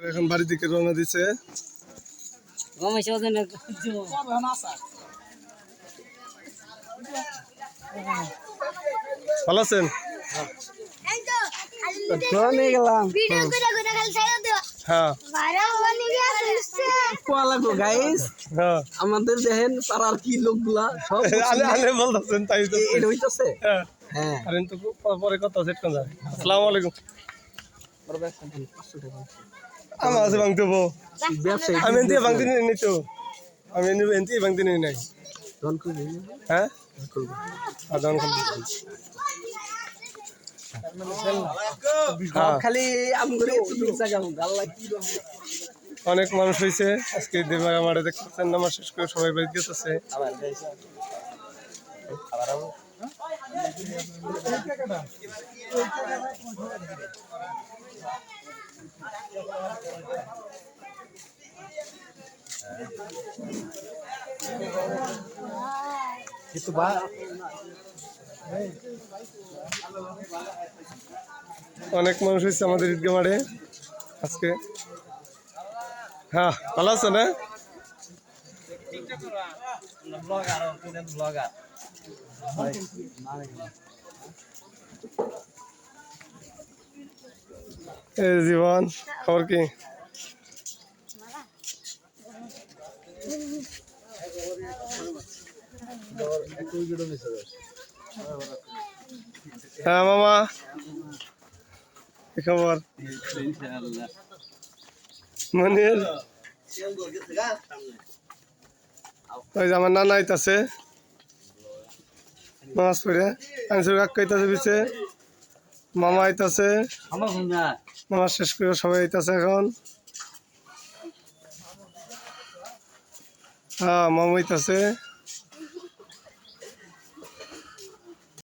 এখন বাড়ি দিকে রওনা দিছে। ভালো আছেন? হ্যাঁ। হ্যাঁ। আমাদের দেখেন পাড়ার কি লোকগুলা সব আলে আলে বলতেছেন তাই তো। হ্যাঁ। পরে কথা সেট আসসালামু আলাইকুম। আমার আছে ভাঙতে বো আমি এনতি ভাঙতে নিই নি তো। আমি এনতি ভাঙতে নিই। নাই ধন হ্যাঁ? আদান খালি হ্যাঁ। খালি। অনেক মানুষ হয়েছে আজকে দেবাগ আমার দেখতেছেন নামাজ শেষ করে সবাই বাড়ি গেছে আবার। Itu ba অনেক মানুষ হয়েছে আমাদের ঈদগা মাঠে আজকে। হ্যাঁ ভালো আছে না vlogger এই জীবন, খবর কি? হ্যাঁ মামা। কি খবর? মনির? ওই যে আমার নানা আইতাছে। নামাজ পড়ে। আনসুর কাকা আইতাছে পিছে। মামা আইতাছে। মামা শেষ করে সবাই আইতাছে এখন। হ্যাঁ মামা আইতাছে।